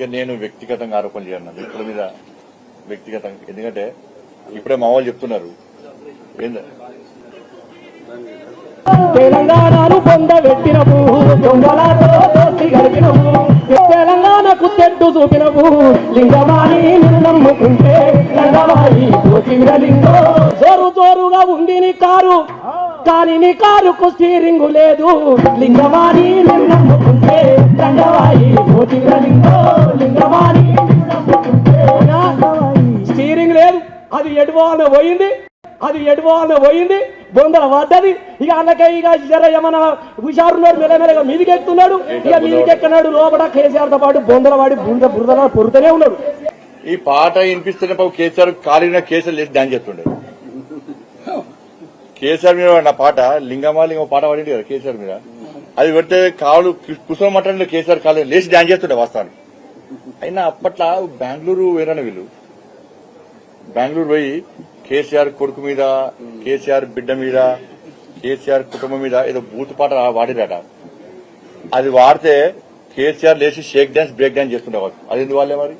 ఇక నేను వ్యక్తిగతంగా ఆరోపణ చేయను. వ్యక్తుల మీద వ్యక్తిగతంగా. ఎందుకంటే ఇప్పుడే మా వాళ్ళు చెప్తున్నారు. ఏంద- తెలంగాణను పొందబెట్టినవు దొంగలతో దోస్తి గడిపినవు తెలంగాణకు తెట్టు చూపినవు లింగమాని నమ్ముకుంటే లింగమాయి లింగో. జోరు జోరుగా ఉంది నీ కారు కానీ నీ కారుకు స్టీరింగ్ లేదు. లింగమాని నిన్ను నమ్ముకుంటే లింగమాయి లింగో. స్టీరింగ్ లేదు. అది ఎడువాన పోయింది. అది ఎడువాన పోయింది. బొందల పడ్డది. ఇక అన్నకే ఇక జర ఏమన్నా హుషారున్నాడు మెల్లమెల్లగా మీదికి ఎక్కుతున్నాడు ఇక మీదికి ఎక్కనాడు లోపల కేసీఆర్తో పాటు బొందల వాడి బుంద బురదల పొరుతూనే ఉన్నాడు. ఈ పాట వినిపిస్తున్న పాపం కేసీఆర్ కాలిన కేసులు లేచి డాన్స్ చేస్తుండే. కేసీఆర్ మీద నా పాట లింగమాలింగ పాట పడింది కదా కేసీఆర్ మీద. అది పెడితే కాలు కుసుమ మటంలో కేసీఆర్ కాలు లేచి డాన్స్ చేస్తుండే వాస్తవానికి. అయినా అప్పట్లో బెంగళూరు వేరని వీళ్ళు. బెంగళూరు పోయి కేసీఆర్ కొడుకు మీద కేసీఆర్ బిడ్డ మీద కేసీఆర్ కుటుంబం మీద ఏదో బూత్ పాట అది వాడితే కేసీఆర్ లేచి షేక్ డాన్స్ బ్రేక్ డాన్స్ చేస్తుండేవారు అది ఎందుకు వాళ్ళే మరి?